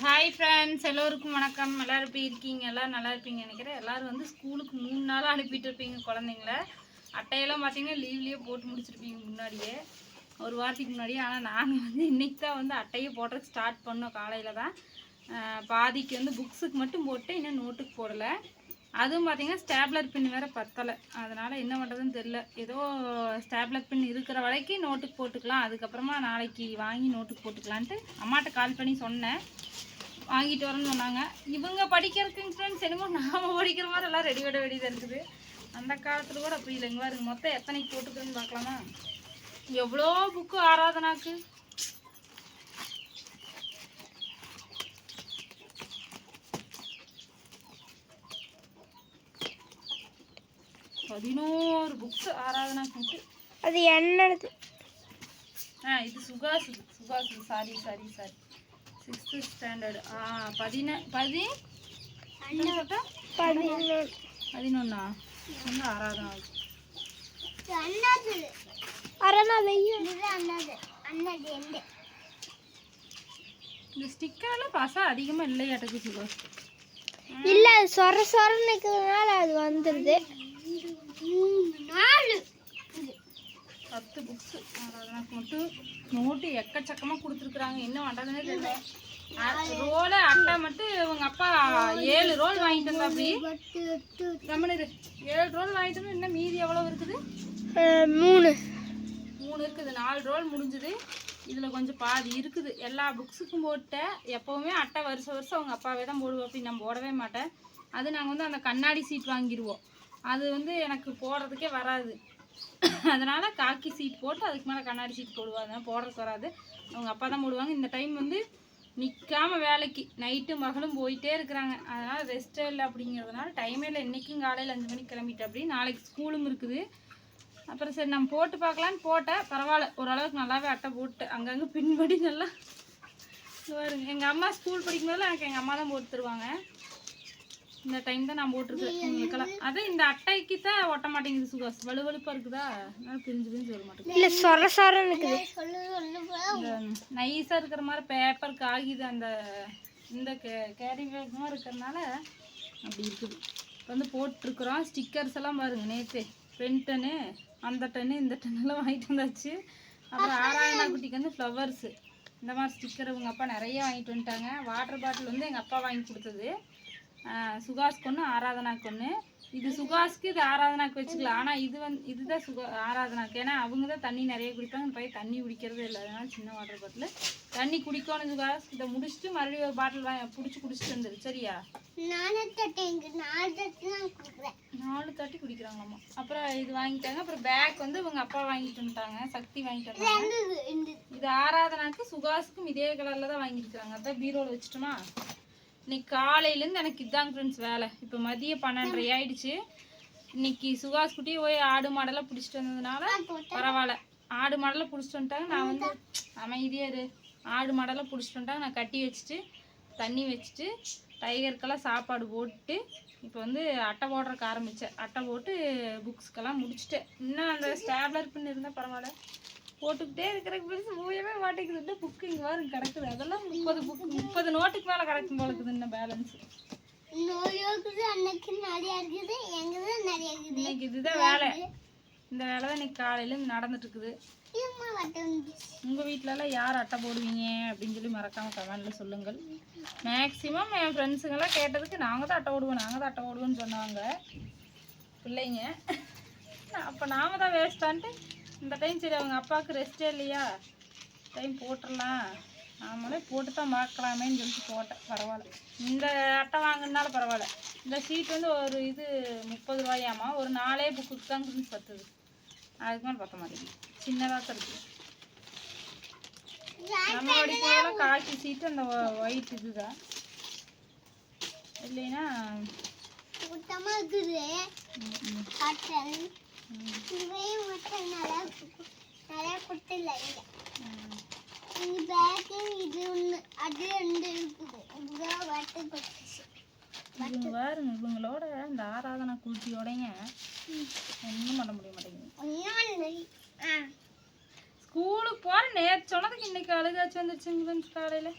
Hi friends எல்லோருக்கும் வணக்கம். எல்லோரும் எப்படி இருக்கீங்க? எல்லோரும் நல்லா இருப்பீங்க நினைக்கிறேன். எல்லாரும் வந்து ஸ்கூலுக்கு மூணு நாளாக அனுப்பிட்டு இருப்பீங்க குழந்தைங்கள. அட்டையெல்லாம் பார்த்தீங்கன்னா லீவ்லேயே போட்டு முடிச்சிருப்பீங்க முன்னாடியே. ஒரு வாரத்துக்கு முன்னாடியே. ஆனால் நாங்கள் வந்து இன்னைக்கு தான் வந்து அட்டையை போடுறதுக்கு ஸ்டார்ட் பண்ணோம் காலையில் தான். பாதிக்கு வந்து புக்ஸுக்கு மட்டும் போட்டு இன்னும் நோட்டுக்கு போடலை. அதுவும் பார்த்தீங்கன்னா ஸ்டாப்லர் பின் வேறு பத்தலை. அதனால் என்ன பண்ணுறதுன்னு தெரில ஏதோ ஸ்டாப்லர் பின் இருக்கிற வரைக்கும் நோட்டுக்கு போட்டுக்கலாம். அதுக்கப்புறமா நாளைக்கு வாங்கி நோட்டுக்கு போட்டுக்கலான்ட்டு அம்மாட்ட கால் பண்ணி சொன்னேன். வாங்கிட்டு வரேன்னு சொன்னாங்க. இவங்க படிக்கிறதுக்கு ஃப்ரெண்ட்ஸ் என்னமோ நாம் படிக்கிற மாதிரி எல்லாம் ரெடி விட வேண்டியதாக இருக்குது. அந்த காலத்தில் கூட அப்படி இல்லைங்க பாருங்க. மொத்தம் எத்தனைக்கு போட்டுக்குன்னு பார்க்கலாமா? எவ்வளோ புக்கு ஆராதனாக்கு? பதினோரு புக்ஸ் ஆராதனாக்கு அது என்னது? ஆ இது சுகாசு சுகாசு sorry sorry sorry. Sixth standard ஆ பதின பதி? பதினொன்று பதினொன்னா? ஒன்று ஆறாவது அரணா வெய்ய இந்த ஸ்டிக்கர்லாம் பாசா அதிகமாக இல்லையாட்டுக்கு சுகாஸ் இல்ல சொர சொரன்னு இருக்கிறதுனால அது வந்துடுது பத்து புக்ஸு மட்டும் நோட்டு எக்கச்சக்கமாக கொடுத்துருக்குறாங்க. என்ன பண்ணுறதுனே தெரியல. ரோல அட்டை மட்டும் இவங்க அப்பா ஏழு ரோல் வாங்கிட்டு வந்தா அப்படி கம்மனு ஏழு ரோல் வாங்கிட்டு வந்து இன்னும் மீதி எவ்வளோ இருக்குது? மூணு. மூணு இருக்குது. நாலு ரோல் முடிஞ்சுது. இதில் கொஞ்சம் பாதி இருக்குது. எல்லா புக்ஸுக்கும் போட்டேன் எப்போவுமே அட்டை வருஷம் வருஷம் அவங்க அப்பாவே தான் போடுவோம் அப்படி நான் போடவே மாட்டேன். அது நாங்கள் வந்து அந்த கண்ணாடி சீட் வாங்கிடுவோம் அது வந்து எனக்கு போடுறதுக்கே வராது. அதனால் காக்கி சீட் போட்டு அதுக்கு மேலே கண்ணாடி சீட் போடுவாங்க அதனால போடுறதுக்கு வராது. அவங்க அப்பா தான் போடுவாங்க. இந்த டைம் வந்து நிற்காம வேலைக்கு நைட்டு மகளும் போயிட்டே இருக்கிறாங்க. அதனால் ரெஸ்ட்டே இல்லை அப்படிங்கிறதுனால டைமே இல்லை. இன்றைக்கும் காலையில் அஞ்சு மணிக்கு கிளம்பிட்டு அப்படி. நாளைக்கு ஸ்கூலும் இருக்குது. அப்புறம் சரி நம்ம போட்டு பார்க்கலான்னு போட்டேன். பரவாயில்ல. ஓரளவுக்கு நல்லாவே அட்டை போட்டு அங்கங்கே பின்படி நல்லா வருங்க எங்கள் அம்மா ஸ்கூல் படிக்கும்போது எனக்கு எங்கள் அம்மா தான் போட்டு தருவாங்க. இந்த டைம் தான் நான் போட்டிருக்கேன் உங்களுக்கெல்லாம். அதான் இந்த அட்டைக்கு தான் ஒட்ட மாட்டேங்குது சுகாஸ் வலுவலுப்பாக இருக்குதா? அதனால பிரிஞ்சு பிரிஞ்சு வர மாட்டேங்குது. இல்ல சொர சொரன்னு இருக்குது. இந்த நைஸாக இருக்கிற மாதிரி பேப்பர் காகிது அந்த இந்த கே கேரி பேக்குமா இருக்கிறதுனால அப்படி இருக்குது. இப்போ வந்து போட்டிருக்கிறோம். ஸ்டிக்கர்ஸ் எல்லாம் பாருங்க நேற்று பென் டன்னு அந்த டன்னு இந்த டன்னெல்லாம் வாங்கிட்டு வந்தாச்சு. அப்புறம் ஆராயணா குட்டிக்கு வந்து ஃப்ளவர்ஸு இந்த மாதிரி ஸ்டிக்கர் உங்கள் அப்பா நிறைய வாங்கிட்டு வந்துட்டாங்க. வாட்டர் பாட்டில் வந்து எங்கள் அப்பா வாங்கி கொடுத்தது. சுகாஸ்க்கு ஒன்று ஆராதனாக்கு ஒன்று இது சுகாஸ்க்கு இது ஆராதனாக்கு வச்சுக்கலாம். ஆனால் இது வந்து இதுதான் சுகா ஆராதனாக்கு. ஏன்னா அவங்க தான் தண்ணி நிறைய குடிப்பாங்க. இந்த பையன் தண்ணி குடிக்கிறதே இல்லை. அதனால சின்ன வாட்டர் பாட்டில் தண்ணி குடிக்கணும் சுகாஸ். இதை முடிச்சுட்டு மறுபடியும் ஒரு பாட்டில் வாங்கி பிடிச்சி குடிச்சிட்டு வந்துரு. சரியா? நாலு தட்டி குடிக்கிறாங்களாம்மா அப்புறம் இது வாங்கிட்டாங்க. அப்புறம் பேக் வந்து இவங்க அப்பா வாங்கிட்டு வந்துட்டாங்க. சக்தி வாங்கிட்டு வந்தாங்க. இது ஆராதனாக்கு சுகாஸுக்கும் இதே கலரில் தான் வாங்கியிருக்காங்க அதான் பீரோவில் வச்சுட்டோமா? இன்னைக்கு காலையிலேருந்து எனக்கு இதாங்க ஃப்ரெண்ட்ஸ் வேலை. இப்போ மதியம் பன்னெண்டரை ஆயிடுச்சு. இன்னைக்கு சுகாஸ் குட்டியை போய் ஆடு மாடெல்லாம் பிடிச்சிட்டு வந்ததுனால பரவாயில்ல. ஆடு மாடெல்லாம் பிடிச்சிட்டு வந்துட்டாங்க. நான் வந்து அமைதியாக இரு. ஆடு மாடெல்லாம் பிடிச்சிட்டு வந்துட்டாங்க. நான் கட்டி வச்சுட்டு தண்ணி வச்சுட்டு டைகருக்கெல்லாம் சாப்பாடு போட்டு இப்போ வந்து அட்டை போடுறதுக்கு ஆரம்பித்தேன் அட்டை போட்டு புக்ஸ்க்கெல்லாம் முடிச்சிட்டேன். இன்னும் அந்த ஸ்டாப்லர் பின் இருந்தால் பரவாயில்ல. போட்டுக்கிட்டே இருக்கிற பிடிச்சி மூயவே மாட்டேங்குது புக்கு இங்கே வரும் கிடக்குது. அதெல்லாம் முப்பது புக்கு முப்பது நோட்டுக்கு மேலே கிடக்கும் போல இருக்குது இன்னும் பேலன்ஸ் இன்னைக்கு இதுதான் வேலை. இந்த வேலை தான் இன்னைக்கு காலையிலேருந்து நடந்துட்டு இருக்குது உங்கள் வீட்டிலலாம் யார் அட்டை போடுவீங்க அப்படின்னு சொல்லி மறக்காமல் கமெண்டில் சொல்லுங்கள். மேக்ஸிமம் என் ஃப்ரெண்ட்ஸுங்கெல்லாம் கேட்டதுக்கு நாங்கள் தான் அட்டை போடுவோம் நாங்கள் தான் அட்டை போடுவோம்னு சொன்னாங்க. பிள்ளைங்க. அப்போ நாம தான் வேஸ்ட்டான்ட்டு இந்த டைம் சரி அவங்க அப்பாவுக்கு ரெஸ்ட்டே இல்லையா? டைம் போட்டுடலாம் நாமளே போட்டு தான் பார்க்கலாமேன்னு சொல்லிட்டு போட்டேன். பரவாயில்ல. இந்த அட்டை வாங்கினாலும் பரவாயில்ல. இந்த ஷீட் வந்து ஒரு இது முப்பது ரூபாயாமா ஒரு நாலே புக்குக்கு தான் கொடுத்து பத்துது. அதுக்கு மேலே பத்த மாட்டேங்குது. சின்னதாக தான் இருக்குது நம்ம படிக்கலாம் காக்கி சீட்டு அந்த ஒயிட் இதுதான். இல்லைன்னா. இவங்க பாருங்க இவங்களோட இந்த ஆராதனை கூட்டியோடைங்க ஒன்றும் பண்ண முடிய மாட்டேங்குது. ஸ்கூலுக்கு போகிற நேற்று சொன்னதுக்கு இன்னைக்கு அழுகாச்சு வந்துருச்சுங்க காலையில்.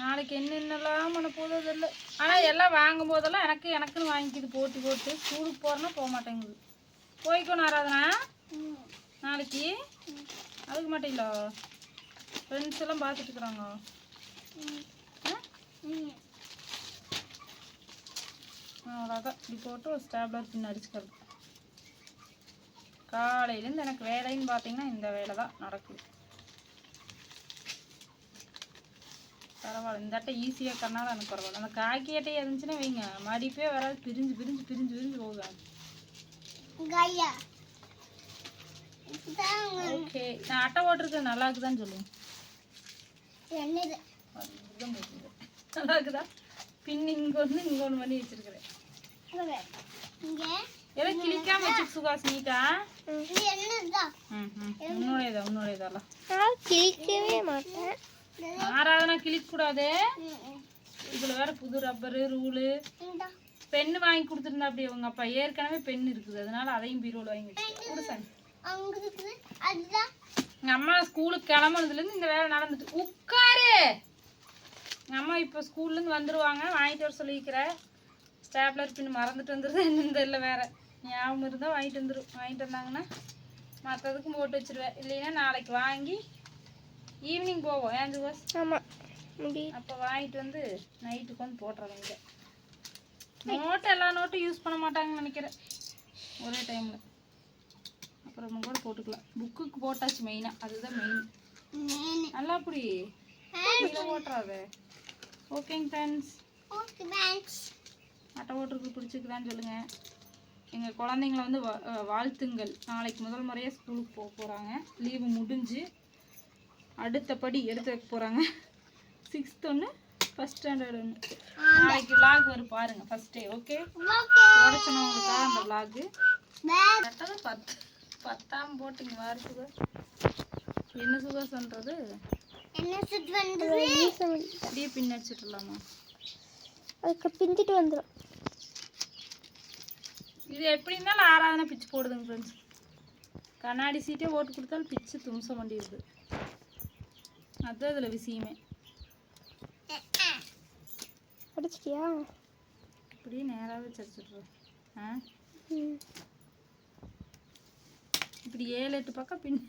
நாளைக்கு என்னென்னலாம் பண்ண போதோ தெரியல. ஆனால் எல்லாம் வாங்கும் போதெல்லாம் எனக்கு எனக்குன்னு வாங்கிக்குது போட்டு போட்டு. ஸ்கூலுக்கு போகிறேன்னா போக மாட்டேங்குது. போய்க்கணும் ஆராதனா? நாளைக்கு? அதுக்கு மாட்டீங்களா ஃப்ரெண்ட்ஸ் எல்லாம் பார்த்துட்டு இருக்கிறாங்க? அவ்வளோதான் இப்படி போட்டு ஒரு ஸ்டாப்லர் பின் அடிச்சுக்கிறது. காலையிலேருந்து எனக்கு வேலைன்னு பார்த்தீங்கன்னா இந்த வேலை தான் நடக்குது. பரவாயில்ல. இந்த அட்டை ஈஸியாக கண்ணால் எனக்கு பரவாயில்ல அந்த காக்கி அட்டை இருந்துச்சுன்னா வைங்க. மடிப்பே வராது. பிரிஞ்சு பிரிஞ்சு பிரிஞ்சு பிரிஞ்சு போகுது. கையா ஓகே நான் அட்டை போட்டிருக்கேன் நல்லா இருக்குதான்னு சொல்லுங்க. நல்லா இருக்குதா பின் இங்கே ஒன்று இங்கே ஒன்று பண்ணி வச்சிருக்கிறேன். இங்க. எல்லாம் கிளிக்காம வச்சு சுகாஸ் நீட்டா உன்னோடையதா உன்னோடையதாலாம் நான் கிழிக்கவே மாட்டேன். கிளிக்கூடாது இதில் வேற புது ரப்பரு ரூலு பென்னு வாங்கி கொடுத்துருந்தா அப்படி உங்க அப்பா. ஏற்கனவே பென் இருக்குது. அதனால அதையும் பீரோல வாங்கி வச்சு கொடுத்தேன் அங்க இருக்குது. அதுதான். எங்க அம்மா ஸ்கூலுக்கு கிளம்புனதுலேருந்து இந்த வேலை நடந்துட்டு உட்காரு. எங்கள் அம்மா இப்போ ஸ்கூல்லேருந்து வந்துருவாங்க. வாங்கிட்டு வர சொல்லியிருக்கிறேன் ஸ்டாப்லர் பின் மறந்துட்டு வந்துடுது என்னன்னு தெரியல வேற. ஞாபகம் இருந்தால் வாங்கிட்டு வந்துடும் வாங்கிட்டு வந்தாங்கன்னா மற்றதுக்கும் போட்டு வச்சிருவேன். இல்லைன்னா நாளைக்கு வாங்கி ஈவினிங் போவோம். ஏன் ஜுவாஸ்? ஆமாம் அப்போ வாங்கிட்டு வந்து நைட்டுக்கு வந்து போட்டுறவங்க நோட்டு எல்லா நோட்டும் யூஸ் பண்ண மாட்டாங்கன்னு நினைக்கிறேன். ஒரே டைமில் அப்புறமா கூட போட்டுக்கலாம். புக்குக்கு போட்டாச்சு மெயினாக அதுதான் மெயின் நல்லா அப்படி கீழே போட்டுறாது ஓகேங்க ஃப்ரெண்ட்ஸ் ஓகே தேங்க்ஸ் அட்டை ஓட்டுறதுக்கு பிடிச்சிருக்குதான்னு சொல்லுங்கள் எங்கள் குழந்தைங்கள வந்து வாழ்த்துங்கள். நாளைக்கு முதல் முறையாக ஸ்கூலுக்கு போக போகிறாங்க லீவு முடிஞ்சு அடுத்தபடி எடுத்து வைக்க போகிறாங்க சிக்ஸ்த் ஒன்று ஃபஸ்ட் ஸ்டாண்டர்ட் ஒன்று நாளைக்கு vlog வரும் பாருங்கள் ஃபஸ்ட்டே ஓகே ஓகே போட சொன்னவங்களுக்கா அந்த vlog. வேற கரெக்டாக பத்து பத்தாம் போட்டுங்க வார சுகா என்ன சுகா சொல்கிறது அப்படியே பின்னடிச்சிட்டுலாமா? அதுக்கு பிந்திட்டு வந்துடும் இது எப்படி இருந்தாலும் ஆறாவதுனா பிச்சு போடுதுங்க ஃப்ரெண்ட்ஸ் கண்ணாடி சீட்டே ஓட்டு கொடுத்தாலும் பிச்சு தும்சம் பண்ணிடுது அதுதான் இதில் விஷயமே. அடிச்சிட்டியா இப்படியே நேராகவே சரிச்சிட்றோம் ஆ? இப்படி ஏழு எட்டு பக்கம் பின்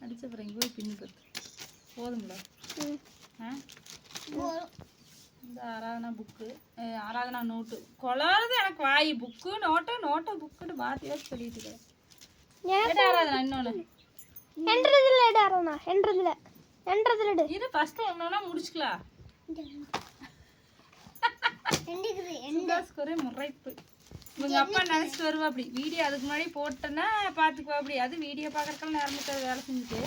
அடிச்ச பிறகு போய் பின்னு பத்து. ஆ? இந்த ஆராதனா புக்கு ஆராதனா நோட்டு. கொளாறது எனக்கு வாய். புக்கு நோட்டு நோட்டு புக்குன்னு மாற்றி வச்சு சொல்லிட்டு இருக்கேன் ஆராதனா இன்னொன்று என்றதுல எடு அரணா என்றதுல. என்றதுல எடு. இது ஃபஸ்ட்டு ஒன்றா முடிச்சுக்கலாம். சுபாஸ்க்கு ஒரே முறைப்பு. இவங்க அப்பா நினச்சிட்டு வருவா அப்படி வீடியோ அதுக்கு முன்னாடி போட்டேன்னா பார்த்துக்குவா அப்படி அது வீடியோ பார்க்கறதுக்கெல்லாம் நேரம் இருக்காது வேலை செஞ்சுட்டு.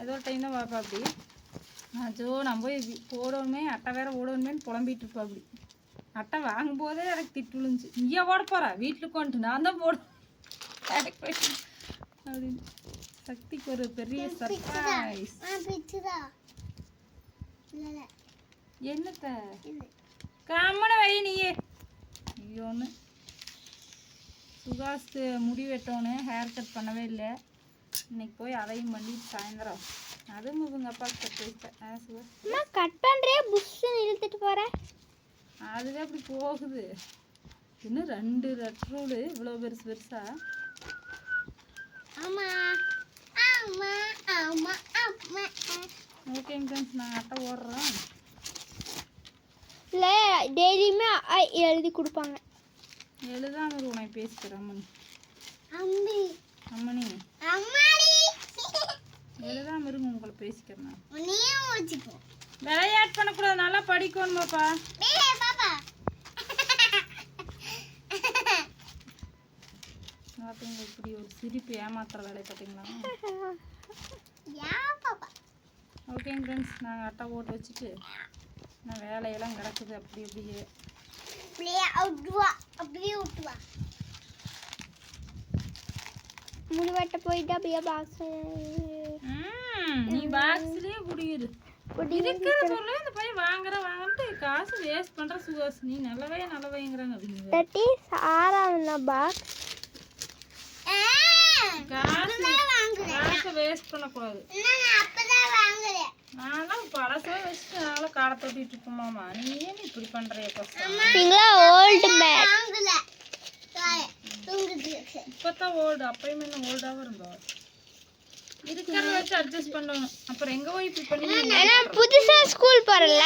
ஏதோ ஒரு டைம் தான் பார்ப்பா அப்படி அச்சோ நம்ம போடணுமே அட்டை வேற ஓடணுமேன்னு புலம்பிட்டு இருப்பா அப்படி அட்டை வாங்கும்போதே எனக்கு திட்டு விழுந்துச்சு. நீயா ஓட போறா? வீட்டில் கொண்டு நான் தான் அப்படின்னு. சக்திக்கு ஒரு பெரிய சர்ப்ரைஸ் என்னத்த? கம்மன வை நீயே. ஐயோன்னு சுகாஸ்க்கு முடி வெட்டோன்னு ஹேர் கட் பண்ணவே இல்லை. இன்னைக்கு போய் அதையும் பண்ணி சாயந்தரம். அதுவும் இவங்க அப்பாவுக்கு கட் அம்மா கட் பண்றே புஷ்ஷுன்னு இழுத்துட்டு போறேன் அதுவே அப்படி போகுது. இன்னும் ரெண்டு ரெட்ரூலு இவ்வளோ பெருசு பெருசா? ஓகேங்க ஃப்ரெண்ட்ஸ் நாங்கள் அட்டை ஓடுறோம் இல்ல டெய்லியுமே அ, எழுதி கொடுப்பாங்க. எழுதாம இரு உனக்கு பேசிக்கிறேன் அம்மனி அம்பி அம்மனி அம்மாடி. எழுதாம இருங்க உங்களை பேசிக்கிறேன் நான். நீயும் வச்சுக்கோ விளையாட்டு பண்ணக்கூடாது நல்லா படிக்கணும் பாப்பா டேய் பாப்பா. பார்த்தீங்களா இப்படி ஒரு சிரிப்பு ஏமாத்துற வேலையை பார்த்தீங்களா யா பாப்பா? ஓகேங்க ஃப்ரெண்ட்ஸ் நாங்கள் அட்டை போட்டு வச்சுட்டு நான் வேலையெல்லாம் கிடக்குது. அப்படி அப்படியே அப்படியே அவுட்டுவா அப்படியே விட்டுவா முடி வெட்ட போயிட்டு அப்படியே பாக்ஸ் நீ பாக்ஸ்லயே குடியிரு இருக்கிற பொருளே இந்த பையன் வாங்குற வாங்கிட்டு காசு வேஸ்ட் பண்ற சுகாஸ் நீ நல்லவே நல்லவைங்கிறாங்க அப்படிங்க தட்டி ஆறாவது பாக்ஸ் காசு காசை வேஸ்ட் பண்ணக்கூடாது. அப்பதான் நான்லாம் பழசா வச்சுட்டு காலை தொட்டிட்டு இருப்போமாமா நீ ஏன் இப்படி பண்றிய நீங்களா ஓல்டு பேக் இப்பதான் ஓல்டு அப்பயுமே என்ன ஓல்டாவும் இருந்தோம் இருக்கிறத வச்சு அட்ஜஸ்ட் பண்ணணும். அப்புறம் எங்க போய் இப்படி பண்ணி புதுசா ஸ்கூல் போறல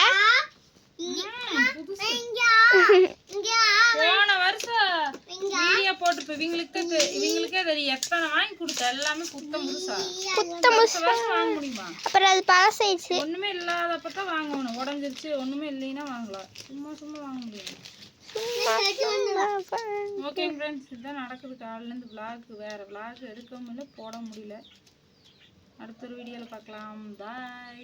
போன வருஷம் வீடியோ போட்டு இப்ப இவங்களுக்கே இவங்களுக்கே தெரியும் எத்தனை வாங்கி கொடுத்த எல்லாமே புதுசா. புத்த வருஷம் வருஷம் வாங்க முடியுமா? அப்புறம் அது பழசாயிடுச்சு. ஒண்ணுமே இல்லாதப்ப தான் வாங்கணும். உடஞ்சிருச்சு ஒண்ணுமே இல்லைன்னா வாங்கலாம் சும்மா சும்மா வாங்க முடியும் ஓகே ஃப்ரெண்ட்ஸ் இதுதான் நடக்குது காலையிலேருந்து vlog. வேற vlog எடுக்கவும் இல்லை போட முடியல. அடுத்த ஒரு வீடியோவில் பார்க்கலாம். பாய்